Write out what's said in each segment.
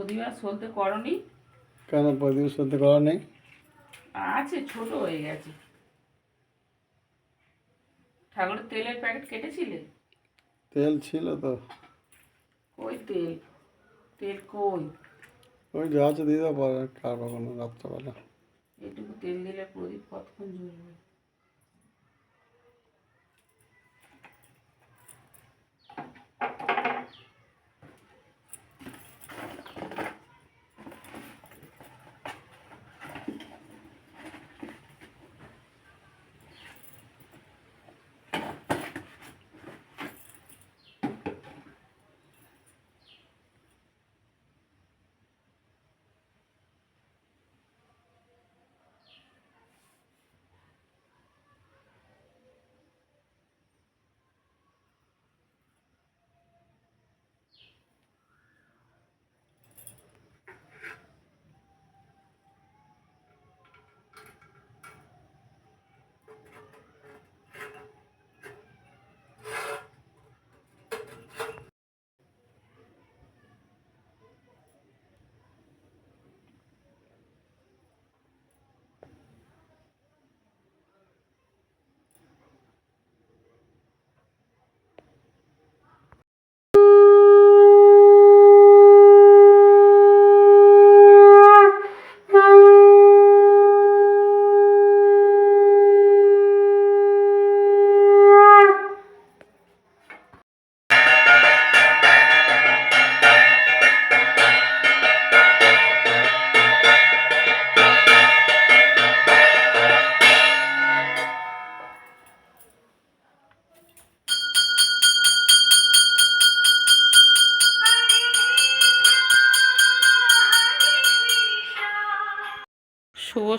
প্রতিবার সলতে করনি। কেন প্রদীপ সত্যি করা নেই? আছে ছোট হয়ে গেছে। ঠাকুরের তেলের প্যাকেট কেটেছিলে? তেল ছিল তো। কই তেল? তেল কই? ওই যা আছে দিয়ে পরে কাটবো কোনো রাত্রেবেলা। এটুকু তেল দিলে প্রদীপ কতক্ষণ জ্বলবে?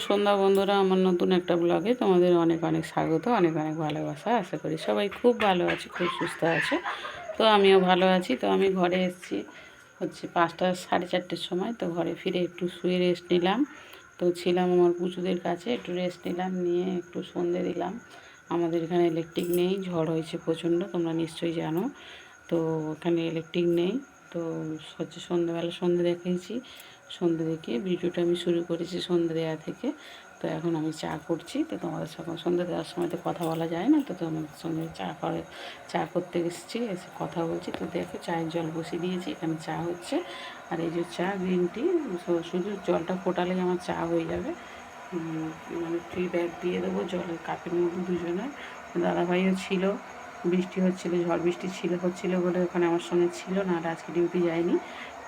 সন্ধ্যা বন্ধুরা, আমার নতুন একটা ব্লগে তোমাদের অনেক অনেক স্বাগত, অনেক অনেক ভালোবাসা। আশা করি সবাই খুব ভালো আছে, খুব সুস্থ আছে। তো আমিও ভালো আছি। তো আমি ঘরে এসেছি হচ্ছে পাঁচটা, সাড়ে চারটের সময়। তো ঘরে ফিরে একটু শুয়ে রেস্ট নিলাম। তো ছিলাম আমার পুচুদের কাছে, একটু রেস্ট নিলাম, নিয়ে একটু সন্ধে দিলাম। আমাদের এখানে ইলেকট্রিক নেই, ঝড় হয়েছে প্রচণ্ড, তোমরা নিশ্চয়ই জানো। তো এখানে ইলেকট্রিক নেই। তো হচ্ছে সন্ধ্যেবেলা সন্ধে দেখেছি সন্ধে দেখে ভিডিওটা আমি শুরু করেছি সন্ধে দেওয়া থেকে। তো এখন আমি চা করছি। তো তোমাদের সঙ্গে, সন্ধে দেওয়ার সময় তো কথা বলা যায় না। তো তোমাদের সঙ্গে চা করে, চা করতে এসেছি, এসে কথা বলছি। তো দেখো, চায়ের জল বসিয়ে দিয়েছি। এখানে চা হচ্ছে। আর এই যে চা গ্রিন টি শুধু জলটা ফোটালেই আমার চা হয়ে যাবে। মানে ফ্রি ব্যাগ দিয়ে দেবো জলের কাপের মধ্যে দুজনে দাদাভাইও ছিল, বৃষ্টি হচ্ছিল, ঝড় বৃষ্টি ছিল, হচ্ছিল বলে ওখানে আমার সঙ্গে ছিল না, আর আজকে ডিউটি যায়নি।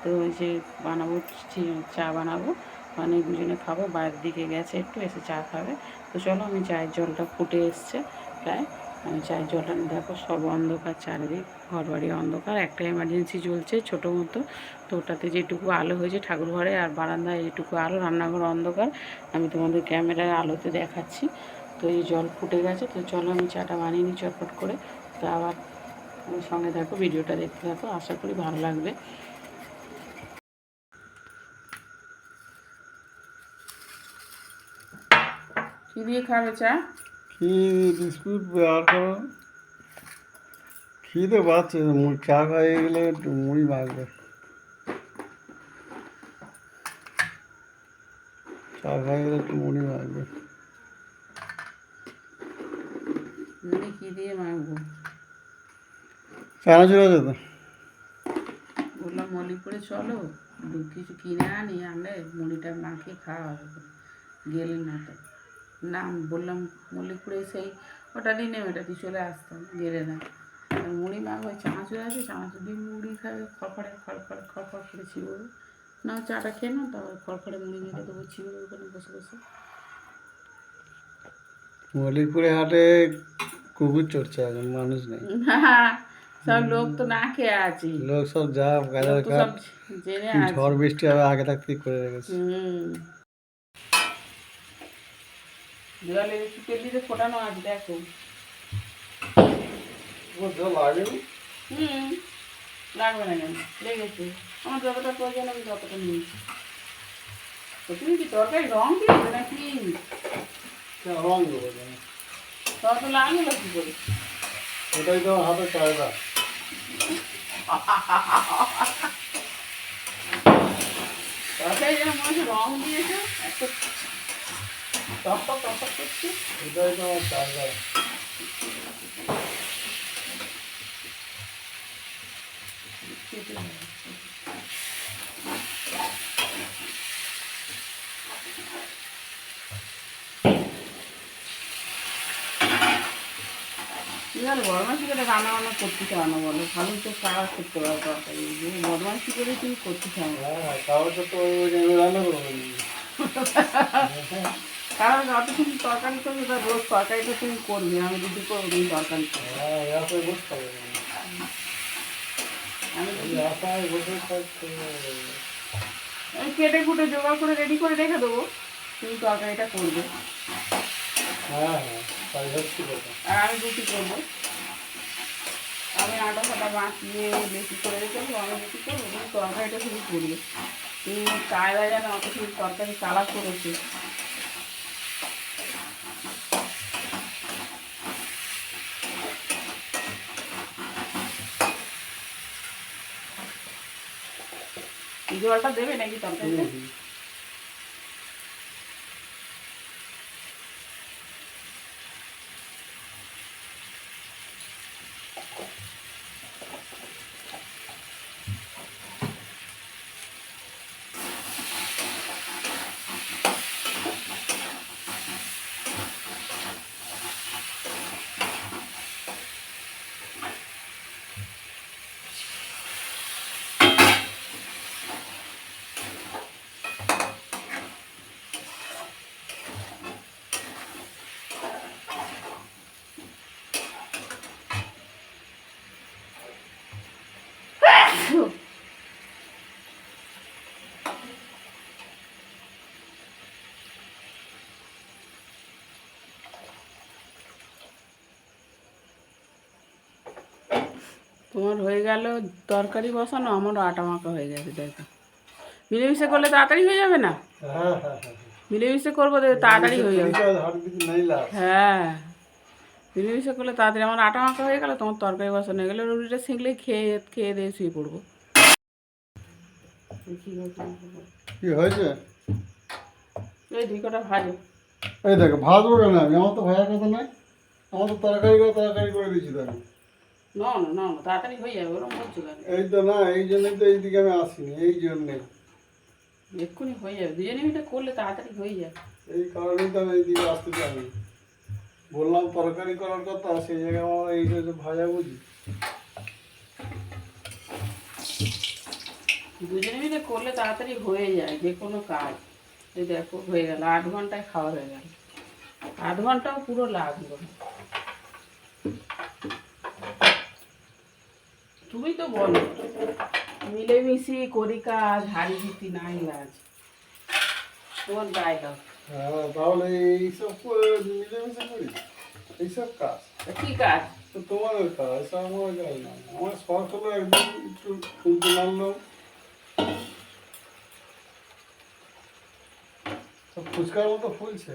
তো যে বানাবো, চি- বানাবো। মানে দুজনে খাব, বাইরের দিকে গেছে একটু, এসে চা খাবে। তো চলো, আমি চায়ের জলটা ফুটে এসছে প্রায়। আমি চায়ের জলটা, দেখো সব অন্ধকার, চারিদিক ঘর বাড়ি অন্ধকার। একটা এমার্জেন্সি চলছে ছোটো মতো। তো ওটাতে যেটুকু আলো হয়েছে ঠাকুর ঘরে আর বারান্দায় যেটুকু আলো, রান্নাঘর অন্ধকার। আমি তোমাদের ক্যামেরার আলোতে দেখাচ্ছি। তো এই জল ফুটে গেছে। তো চলো, আমি চাটা বানিয়ে নিই চটপট করে। তো আবার সঙ্গে দেখো ভিডিওটা দেখতে থাকো। আশা করি ভালো লাগবে। কি দিয়ে খাবে চা? কি বিস্কুট আর করো খিদে পাচ্ছে চা খাইয়ে গেলে একটু মুড়ি মাখবে। চা খাইয়ে গেলে একটু মুড়ি মাখবে। মুড়ি কি দিয়ে মাখবো? চানাচুর আছে তো? বললাম মল্লিকপুরে চলো কিছু কিনে আনি আনলে মুড়িটা মাখিয়ে খাওয়া হবে। গেলে না তো। না বললাম মল্লিকপুরে সেই ওটারই নেই ওটাতে চলে আসতাম গেলে না। মুড়ি মাখবো চানাচুর আছে চানাচুর দিয়ে মুড়ি খাবে খড়খড়ে খড়খড়ে খড়খড় করে চিবোবে না চাটা খেয়ে নাও তারপর খড়খড়ে মুড়ি মেখে দেবো চিবোবে ওখানে বসে বসে। মল্লিকপুরে হাটে কুকুর চড়ছে এখন মানুষ নেই। না সব লোক তো না খেয়ে আছে। লোক সব যা গাজার আছে ঝড় বৃষ্টি হবে আগে থাকতেই করে রেখেছে। হুম। একটু তেল দিতে ফোটানো আছে দেখো। হুম লাগবে না কেন? লেগেছে আমার যতটা প্রয়োজন আমি ততটা নিয়েছি তো তুমি কি তরকারি রং দিয়েছ নাকি? রং দেবো? তত লাগল কি করে? ওটাই তো হাতে চাহিদা। দেখলেই যেন মনে হচ্ছে রং দিয়েছে টক টক করছে। এটাই তো আমার চার্জার বদমাসি করে রান্না বান্না করতে চাও না বলো। ভালো তো কাজ করতে পারো তরকারি। বদমাসি করে তুমি করতে চাও না। হ্যাঁ তাহলে তো রান্না করব কারণ যতক্ষণ তরকারি করবে তার রোজ তরকারিটা তুমি করবে আমি যদি করব তুমি তরকারি করবে হ্যাঁ আমি কেটে কুটে জোগাড় করে রেডি করে রেখে দেবো তুমি তরকারিটা করবে। হ্যাঁ হ্যাঁ আর আমি রুটি করব। আমি আটা ফাটা মাখিয়ে বেশি করে রেখে দেবো আমি রুটি করব তুমি তরকারিটা শুধু করবে। তুমি কায়দা যেন অত শুধু তরকারি কালার করেছে। জলটা দেবে নাকি তরকারিতে? তোমার হয়ে গেল তরকারি বসানো আমারও আটা মাখা হয়ে গেছে দেখো। মিলেমিশে করলে তাড়াতাড়ি হয়ে যাবে না? মিলেমিশে করব তাড়াতাড়ি হয়ে যাবে। হ্যাঁ মিলেমিশে করলে তাড়াতাড়ি আমার আটা মাখা হয়ে গেল তোমার তরকারি বসানো হয়ে গেলে রুটিটা শিখলে খেয়ে খেয়ে দিয়ে শুয়ে পড়ব। কি হয়েছে? এই দুই কটা ভাজো। এই দেখো ভাজবো কেন আমি? আমার তো ভাজার কথা নাই আমার তো তরকারি করে তরকারি করে দিয়েছি দেখো। না না না না তাড়াতাড়ি হয়ে যাবে ওরকম বলছো কেন? এই তো না এই জন্যই তো এইদিকে আমি আসিনি এই জন্যে। এক্ষুনি হয়ে যাবে দুজনে মিলে করলে তাড়াতাড়ি হয়ে যাবে। এই কারণেই তো আমি এইদিকে আসতে চাই বললাম তরকারি করার কথা সেই জায়গায় আমার এই যে ভাজা বুঝি দুজনে মিলে করলে তাড়াতাড়ি হয়ে যায় যে কোনো কাজ। এই দেখো হয়ে গেল আট ঘন্টায় খাওয়া হয়ে গেল। আট ঘন্টাও পুরো লাগল। তুমি তো বলো। মিলেমিশি করি কাজ হারি জিতি নাই লাজ তোমার গায়ে দাও। হ্যাঁ তাহলে এইসব মিলেমিশে করি? এইসব কাজ? কি কাজ? তো তোমাদের কাজ আমার কাজ না। আমার শখ হলো একদম একটু ফুলতে মারলো। সব ফুচকার মতো ফুলছে।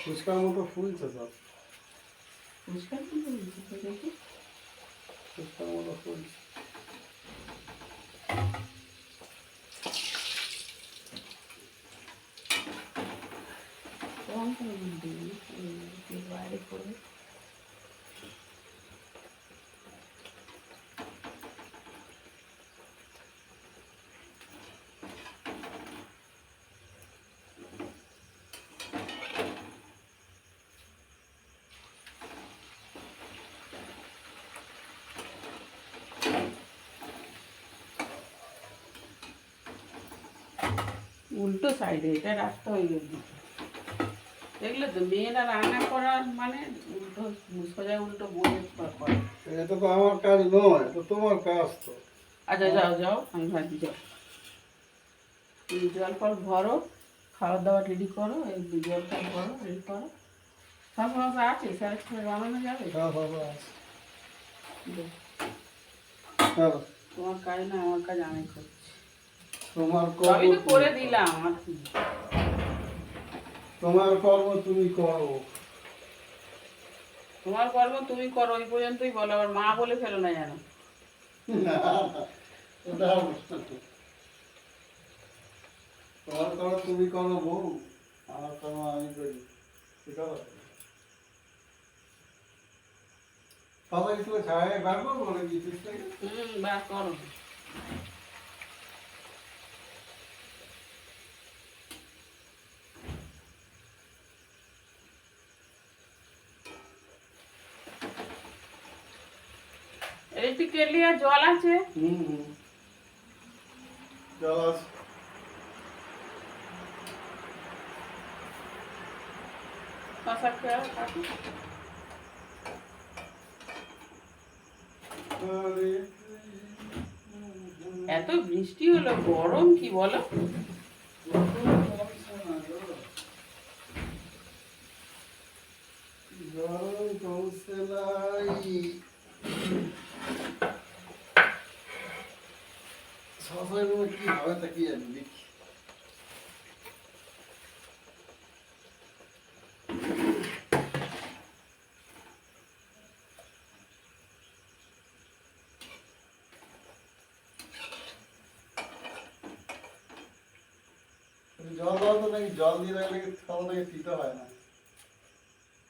ফুচকার মতো ফুলছে সব। পরিষ্কার কি বলছি তো দেখি ফুচকার মতো ফুলছে রং করে দিই এই বাইরে করে উল্টো সাইডে এটা রাস্তা হয়ে গেছে। দেখলে তো মেয়েরা রান্না করার মানে উল্টো সোজা উল্টো বলে করে এটা তো আমার কাজ নয় এটা তোমার কাজ তো। আচ্ছা যাও যাও আমি ভাজি যাও। জল ফল ভরো খাওয়া দাওয়া রেডি করো এই জল ফল ভরো রেডি করো। সব সমস্যা আছে স্যার সময় বানানো যাবে? হ্যাঁ। তোমার কাজ না আমার কাজ আমি করছি। তোমার সবই তো করে দিলাম আর কি? তোমার কর্ম তুমি করো। তোমার কর্ম তুমি করো ওই পর্যন্তই বলো আবার মা বলে ফেলো না জানো। আমার করো তুমি করো বউ আমার করো আমি করি। ঠিক আছে বাবা একটু ছায় বার করব নাকি? পিসটাকে হুম বার করো। কেলি আর জল আছে? হুম জল আছে। শশা খেয়ে কাটি। এত বৃষ্টি হলো গরম কি বলো গরম কমছে নাই শশাগুলো কি হবে তা কি জানি দেখি জল দাও তো নাকি জল দিয়ে রাখলে খাওয়া নাকি দিতে হয় না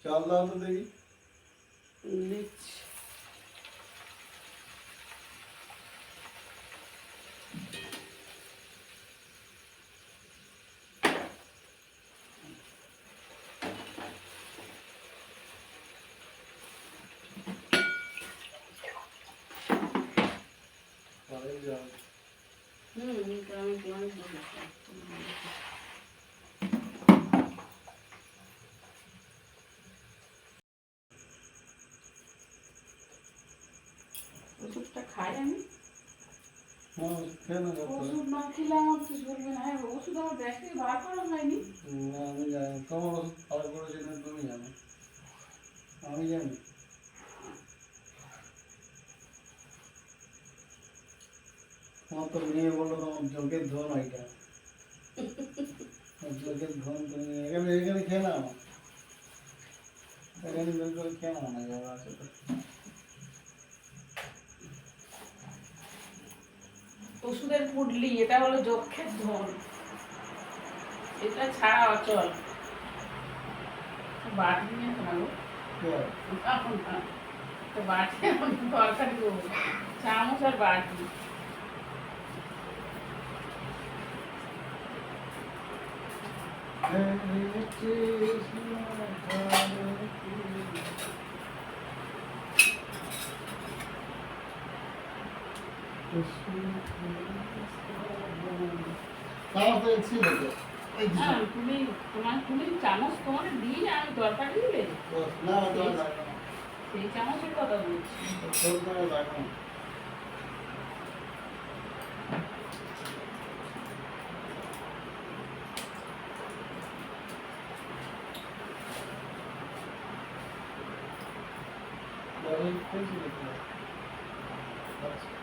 জল দাও তো দেখি দিচ্ছি পরে জল হুম এটা আমি তোমার বলেছি। ওষুধটা খাই আমি হ্যাঁ খেয়ে না ওষুধ না খেলে আমার তো চলবে না হ্যাঁ, ওষুধ আমার ব্যাগ থেকে বার করা হয়নি না আমি জানি তোমার ওষুধ খাওয়া করেছি না তুমি জানো আমি জানি তোমার তো মেয়ে বলল তোমার যোগের ধন ওইটা যোগের ধন তুমি এখানে এখানে খেয়ে নাও এখানে বের করে খেয়ে নাও না যাওয়া আছে তো ওষুধের পুডলি এটা হলো যক্ষের ধন। এটা ছাড়া অচল বাটি নিয়ে না। তো বাটি এখন তরকারি করব। চামচ আর বাটি চামচ ছিল তো এই যে হ্যাঁ তুমি তোমার তুমি চামচ তোমার দিই তোমার লাগবে না সেই চামচের কথা বলছি তোর তোমার লাগবে না বলেন কোন ছিল তো আচ্ছা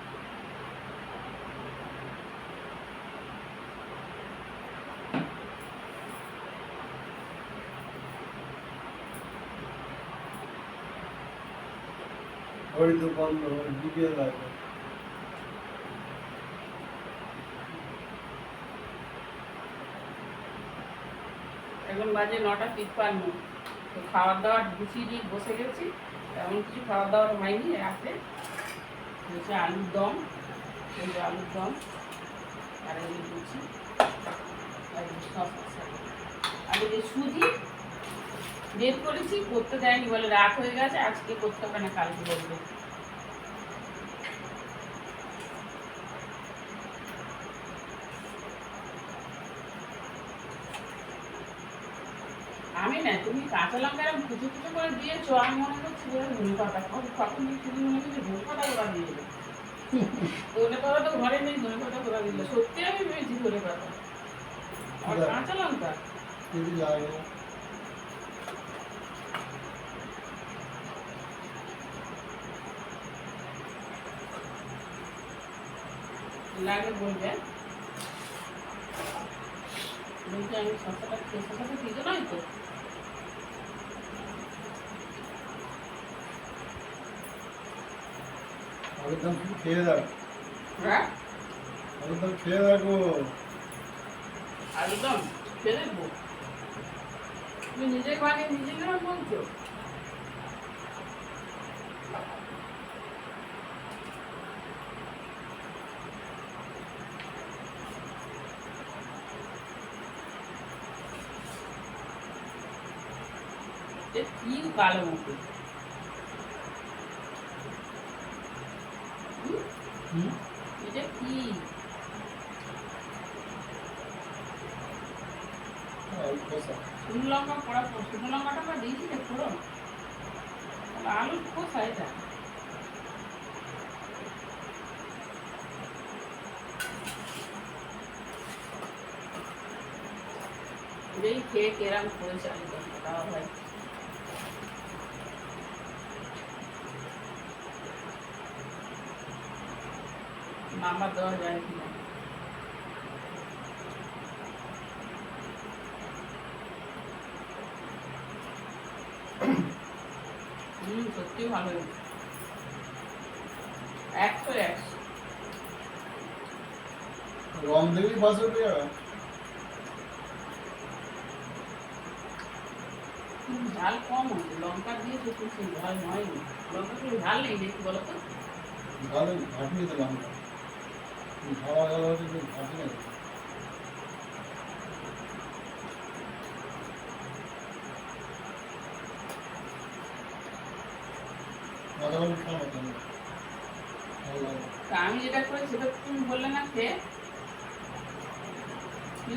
এখন বাজে নটা তিপ্পান্ন। তো খাবার দাবার গুছিয়ে নিয়ে বসে গেছি। কিছু খাবার দাবার হয়নি রাতে। হচ্ছে আলুর দম আলুর দম, আর এই লুচি, আর এই সুজি বের করেছি, করতে দেয়নি বলে রাত হয়ে গেছে, আজকে করতে হবে না, কালকে বলবে আমি না তুমি কাঁচা লঙ্কা এরকম কুচো কুচো করে দিয়েছ আমি মনে করছি যে ধনে পাতা কখন তুমি মনে করছি ধনে পাতা ওরা দিয়ে দেবে ধনে পাতা তো ঘরে নেই ধনে পাতা ওরা দিলে। সত্যি আমি ভেবেছি ধনে পাতা আর কাঁচা লঙ্কা? লাগে। বলবে বলতে? আমি শসাটা খেয়ে শসাটা দিতে নয় তো? খেয়ে হ্যাঁ? একদম খেয়ে রাখো। একদম খেয়ে দেখব তুমি নিজে বানিয়ে নিজে কেন বলছো? কি কালো মুখে হুম? হুম? এটা কি হ্যাঁ, ওই খোসা। শুকনো লঙ্কা পড়া শুকনো লঙ্কাটা আমরা দিয়েছি না পুরো আলু খোসা এটা এই খেয়ে কেরাম করেছে আলু দমটা ভাই নাম্বার দেওয়া যায় কিনা হুম সত্যি ভালো হয়েছে একশো একশো রং দেখবি পাঁচশো টাকা কিন্তু ঝাল কম হয়েছে লঙ্কা দিয়েছে কিছু ঝাল হয়নি লঙ্কা কিছু ঝাল নেই দেখি বলো তো ভালো ঘাটনি দিলাম খাওয়া গেল হচ্ছে যে ঘাটনি আমি যেটা করি সেটা তুমি বললে না খেয়ে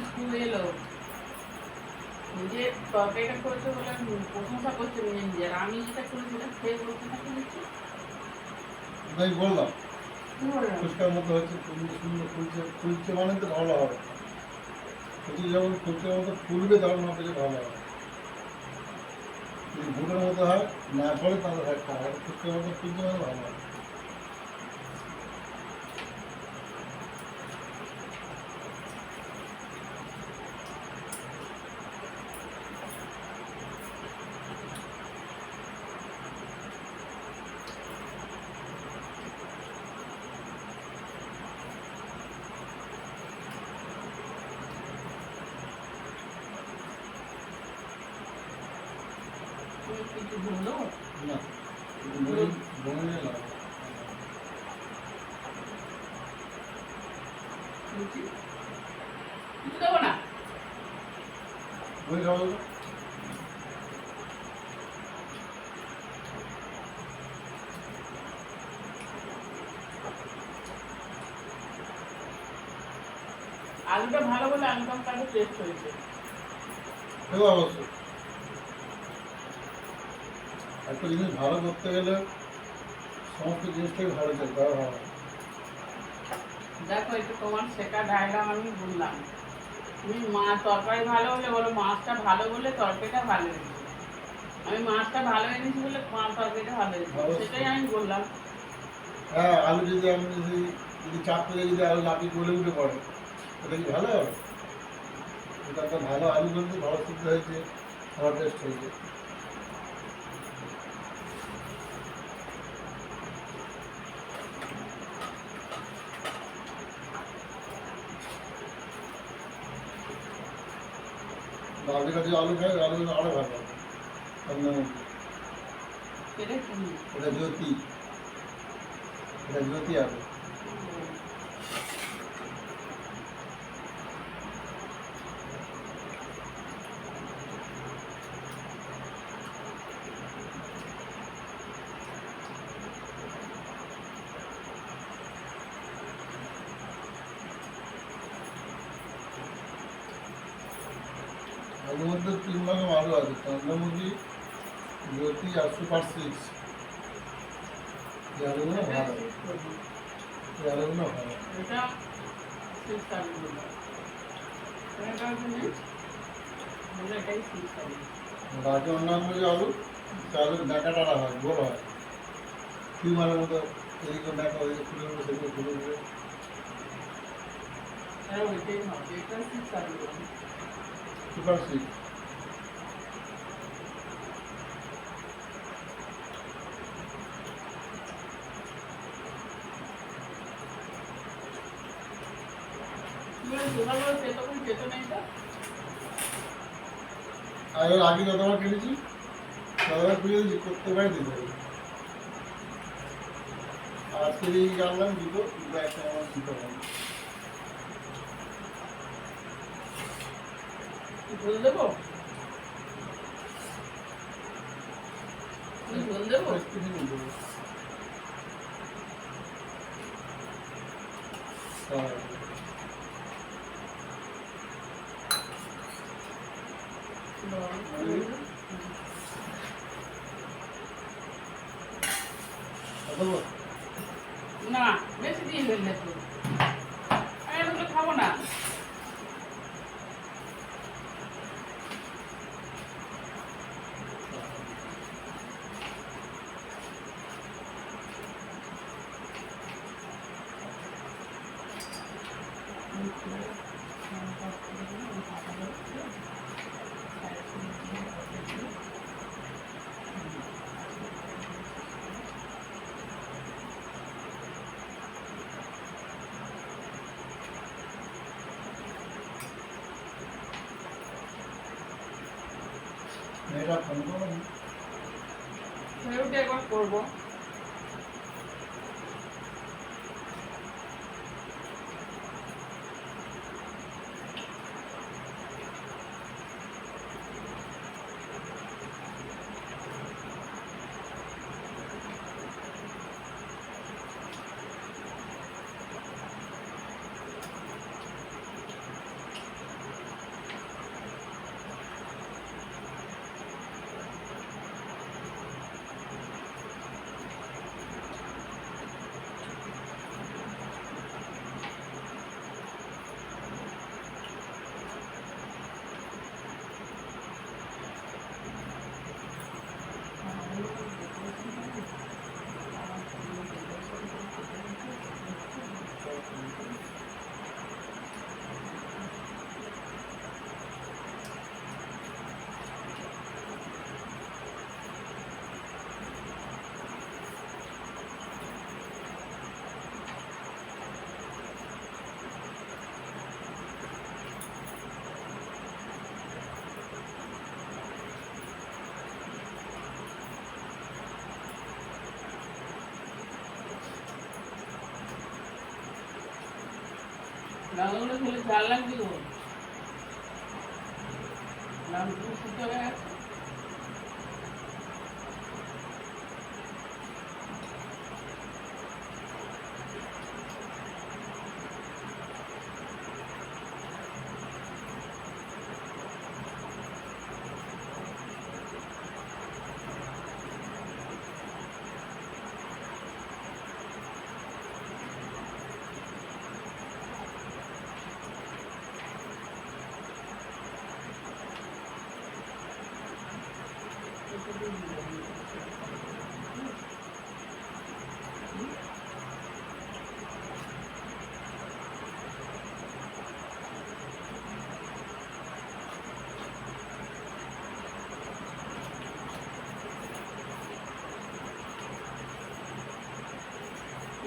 স্কুল এলো। নিজে তরকারিটা করেছে বলে প্রশংসা করছে নিজে নিজের আমি যেটা করি সেটা খেয়ে বলতে না শুনেছি তাই বললাম। ফুচকার মতো হচ্ছে সুন্দর ফুলছে ফুলছে মানে তো ভালো হবে। ফুলছে যখন ফুলছে মতো ফুলবে তখন হবে যে ভালো হবে। যদি ভুলের মতো হয় না ফলে তাহলে হবে ফুচকার মতো ফুলছে মানে ভালো হবে তুমি কিছু বলল না বনে বনে নিয়ে লাভ বলছি কিছু দেবো না বই খাওয়া যাবে আলুটা ভালো বলে আলু দমটা টেস্ট হয়েছে অবশ্যই। একটা জিনিস ভালো করতে গেলে সমস্ত জিনিসটাই ভালো চলতে হবে দেখো এটা তোমার শেখা ডায়গ্রাম আমি বললাম। তুমি মা তরকারি ভালো হলে বলো মাছটা ভালো বলে তরকারিটা ভালো হয়েছে আমি মাছটা ভালো এনেছি বলে মা তরকারিটা ভালো হয়েছে। সেটাই আমি বললাম। হ্যাঁ আলু যদি আমি যদি যদি চাপ করে যদি আলু লাপি গলে উঠে পড়ে এটা কি ভালো হবে? এটা একটা ভালো আলু বলতে ভালো সিদ্ধ হয়েছে ভালো টেস্ট হয়েছে। বাড়ির কাছে আলু খাই আলু আরও ভালো হবে অন্য সেটা কি এটা জ্যোতি এটা জ্যোতি আলু আলুর মধ্যে তিন রকম আলু আছে চন্দ্রমুখী জ্যোতি আর সুপার সিক্স এই আলুগুলো ভালো এই আলুগুলো ভালো এটা সিক্স আলু বলব এটা হচ্ছে বলে এটাই সিক্স আলু বাকি অন্যান্য যে আলু সে আলুর ডাকা টানা হয় গোল হয় টিউমারের মতো এদিকে ডাকা ওদিকে ফুলে উঠবে সেদিকে ফুলে উঠবে হ্যাঁ ওইটাই হবে এটা সিক্স আলু বলব সুপার সিক্স আর এর আগে যতবার কেটেছি ততবার পুজো দিচ্ছি প্রত্যেকবারই দিতে হবে আর আজকে এই জানলাম দুটো দুটো একটা আমার দিতে হবে ঝোল দেবো? ঝোল দেবো? দেবো। হ্যাঁ। অথবা না বেশি দিন ফেললে তো আমি এগুলো খাব না মেয়েরা ফোন করো না। রুটি একবার করব గంగలు చాలా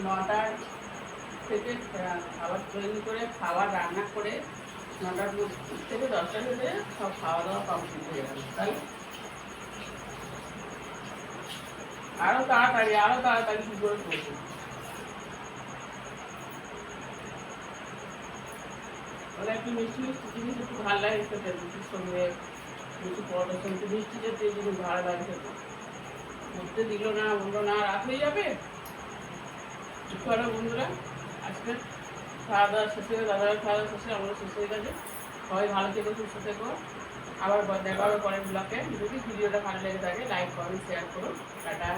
নটার থেকে খাবার তৈরি করে, খাবার রান্না করে নটার থেকে দশটার মধ্যে সব খাওয়া দাওয়া কমপ্লিট হয়ে যাবে তাই? আরও তাড়াতাড়ি আরও তাড়াতাড়ি কি করে করব। একটু মিষ্টি মিষ্টি জিনিস একটু ভালো লাগে খেতে, রুটির সঙ্গে, মিষ্টি পরোটার সঙ্গে। মিষ্টি জাতীয় জিনিস ভালো লাগে খেতে। করতে দিল না, বলল, না, রাত হয়ে যাবে। চলো বন্ধুরা, আজকে খাওয়া দাওয়া শেষে দাদা খাওয়া দাওয়া শেষে আমরা শেষ হয়ে গেছে। সবাই ভালো থেকো, সুস্থ থেকো। আবার দেখা হবে পরের ব্লকে যদি ভিডিওটা ভালো লেগে থাকে লাইক করুন শেয়ার করুন। টাটা।